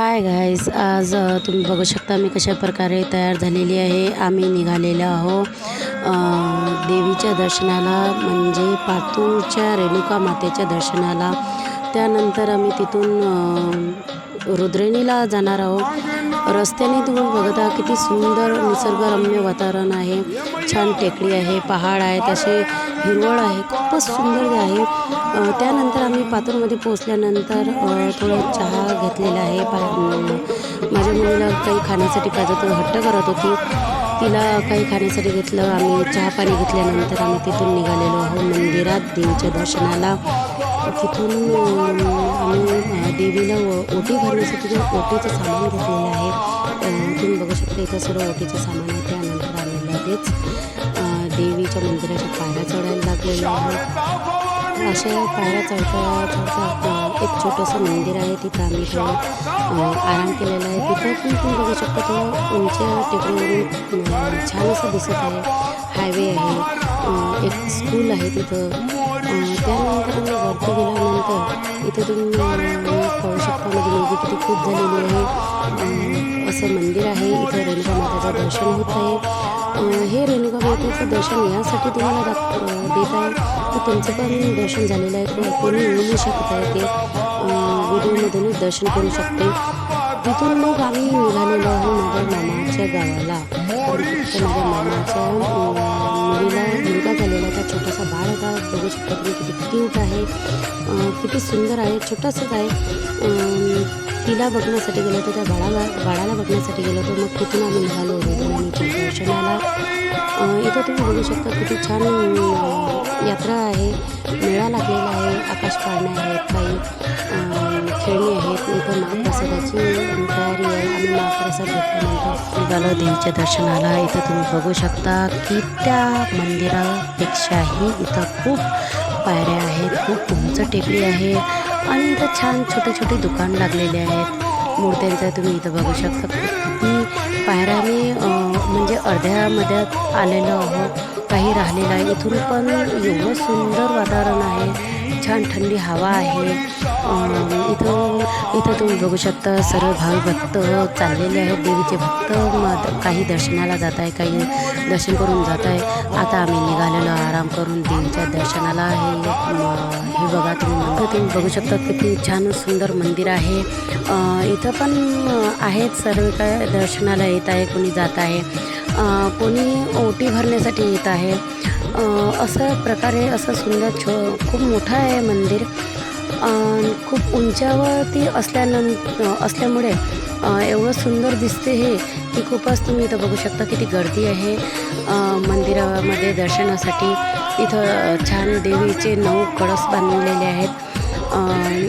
Hi guys आज तुम्ही बघू शकता मी कशा प्रकारे तयार झालेली आहे. आम्ही निघालेलो आहो देवीच्या दर्शनाला म्हणजे पातूरच्या रेणुका मातेच्या दर्शनाला. त्यानंतर आम्ही तिथून रुद्रेणीला जाणार आहोत. रस्त्याने तुम्ही बघता किती सुंदर निसर्गरम्य वातावरण आहे. छान टेकडी आहे पहाड आहे तसे हिरवळ आहे खूपच सुंदर आहे. त्यानंतर आम्ही पातूरमध्ये पोचल्यानंतर थोडं चहा घेतलेला आहे. पा माझ्या मुलीला काही खाण्यासाठी पाहिजे तो हट्ट करत होती. तिला काही खाण्यासाठी घेतलं आम्ही चहा पाणी घेतल्यानंतर आम्ही तिथून निघालेलो आहोत मंदिरात देवीच्या दर्शनाला. तिथून आम्ही देवीला ओटी भरण्यासाठी जे ओटीचं सामान घेतलेलं आहे तुम्ही बघू शकता इथं सर्व ओटीचं सामान आहे त्यानंतर आम्ही लगेच देवीच्या मंदिराच्या पायऱ्या चढायला लागलेलो आहे अशा पायऱ्या चढता चढता एक छोटंसं मंदिर आहे तिथं आम्ही थोडं आराम केलेला आहे. तिथं पण तुम्ही बघू शकता थोडं उंच्या टेकडीवरून छान असं दिसत आहे. हायवे आहे. एक स्कूल आहे तिथं. त्यानंतर आम्ही वरती गेल्यानंतर इथं तुम्ही पाहू शकता माझी मुलगी किती खूप झालेली आहे. असं मंदिर आहे इथं रेणुका माताचं दर्शन होत आहे हे रेणुका मातेचं दर्शन यासाठी तुम्हाला दाख देत आहे की तुमचं पण दर्शन झालेलं आहे किंवा कोणी येऊ शकत? आहे ते व्हिडिओमधूनच दर्शन करू शकते. तिथून मग आम्ही निघालेलो आहोत माझ्या मामाच्या गावाला माझ्या मामाच्या शकता तुम्ही किती क्यूट आहे. किती सुंदर आहे. छोटंसंच आहे. अ, बघण्यासाठी गेलो होतो त्या बाळाला बाळाला बघण्यासाठी गेलो होतो. मग तिथून आम्ही निघालो रुद्राणीच्या दर्शनाला इथं तुम्ही बघू शकता किती छान यात्रा आहे. मेळा लागलेला आहे. आकाश पाळणे आहेत काही खेळणी आहेत. इथं महाप्रसादाची तयारी आहे. आम्ही महाप्रसाद घेतल्यानंतर निघालो देवीच्या दर्शनाला. इथं तुम्ही बघू शकता की त्या मंदिरापेक्षाही इथं खूप पायऱ्या आहेत खूप उंच टेकडी आहे आणि इथं छान छोटे छोटे दुकान लागलेले आहेत. मूर्त्यांचा तुम्ही इथं बघू शकता. किती पायऱ्याने अं, म्हणजे अर्ध्यामध्ये आलेलो आहोत. काही राहिलेलं आहे इथून पण एवढं सुंदर वातावरण आहे. छान थंडी हवा आहे. इथं इथं तुम्ही बघू शकता सर्व भावी भक्त चाललेले आहेत. देवीचे भक्त मग काही दर्शनाला जात आहे काही दर्शन करून जात आहे. आता आम्ही निघालेलो आराम करून देवीच्या दर्शनाला हे हे बघा तुम्ही मंदिर. तुम्ही बघू शकता किती छान सुंदर मंदिर आहे. इथं पण आहेत सर्व काय दर्शनाला येत आहे कोणी जात आहे. कोणी ओटी भरण्यासाठी येत आहे. अं, असं प्रकारे असं सुंदर छो खूप मोठं आहे मंदिर. खूप उंचावरती असल्यानं असल्यामुळे एवढं सुंदर दिसते हे की खूपच तुम्ही इथं बघू शकता किती गर्दी आहे. मंदिरामध्ये दर्शनासाठी इथं छान देवीचे नऊ कळस बांधलेले आहेत.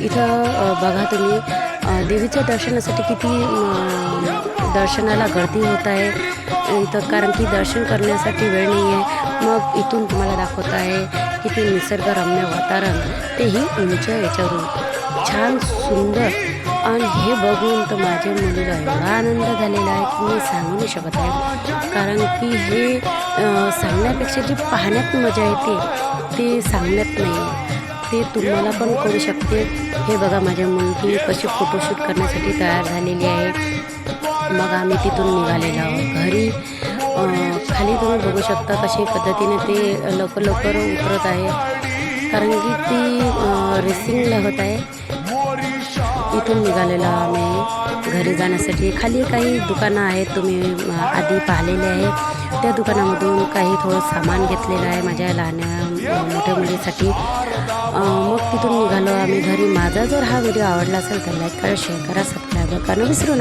इथं बघा तुम्ही देवीच्या दर्शनासाठी किती दर्शनाला गर्दी होत आहे. इथं कारण की दर्शन करण्यासाठी वेळ नाही आहे मग इथून तुम्हाला दाखवत आहे की ते निसर्गरम्य वातावरण. तेही उंच याच्यावरून. छान सुंदर. आणि हे बघून तर माझ्या मुलीला एवढा आनंद झालेला आहे की मी सांगू नाही शकत आहे. कारण की हे सांगण्यापेक्षा जी पाहण्यात मजा येते ते सांगण्यात नाही. ते तुम्हाला पण करू शकते. हे बघा माझ्या मुलगी कशी फोटोशूट करण्यासाठी तयार झालेली आहे. मग आम्ही तिथून निघालेलो आहोत घरी खाली तुम्ही बघू शकता कशी पद्धतीने ते लवकर लवकर उतरत आहे. कारण की ती रेसिंगला होत आहे. इथून निघालेलो आम्ही. घरी जाण्यासाठी खाली काही दुकानं आहेत तुम्ही आधी पाहिलेले आहे. त्या दुकानामधून काही थोडं सामान घेतलेलं आहे माझ्या लहान मोठ्या मुलीसाठी. मग तिथून निघालो आम्ही घरी. माझा जर हा व्हिडिओ आवडला असेल तर लाईक करा शेअर करा सबस्क्राईब करा विसरू